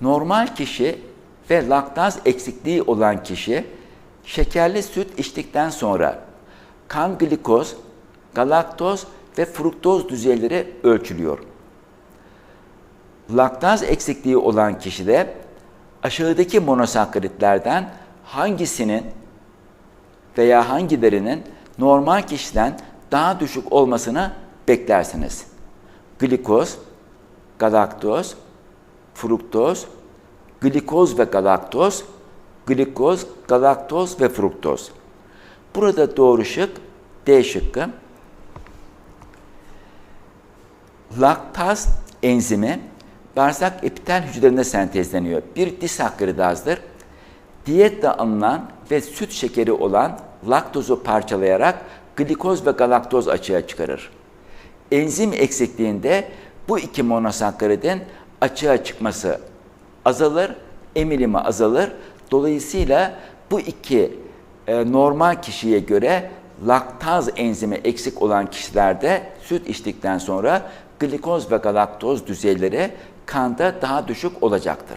Normal kişi ve laktaz eksikliği olan kişi şekerli süt içtikten sonra kan glikoz, galaktoz ve fruktoz düzeyleri ölçülüyor. Laktaz eksikliği olan kişide aşağıdaki monosakkaritlerden hangisinin veya hangilerinin normal kişiden daha düşük olmasını beklersiniz. Glikoz, galaktoz, fruktoz, glikoz ve galaktoz, glikoz, galaktoz ve fruktoz. Burada doğru şık D şıkkı. Laktaz enzimi bağırsak epitel hücrelerinde sentezleniyor. Bir disakkaridazdır. Diyetle alınan ve süt şekeri olan laktozu parçalayarak glikoz ve galaktoz açığa çıkarır. Enzim eksikliğinde bu iki monosakkaridin açığa çıkması azalır, emilimi azalır. Dolayısıyla bu iki e, normal kişiye göre laktaz enzimi eksik olan kişilerde süt içtikten sonra glikoz ve galaktoz düzeyleri kanda daha düşük olacaktır.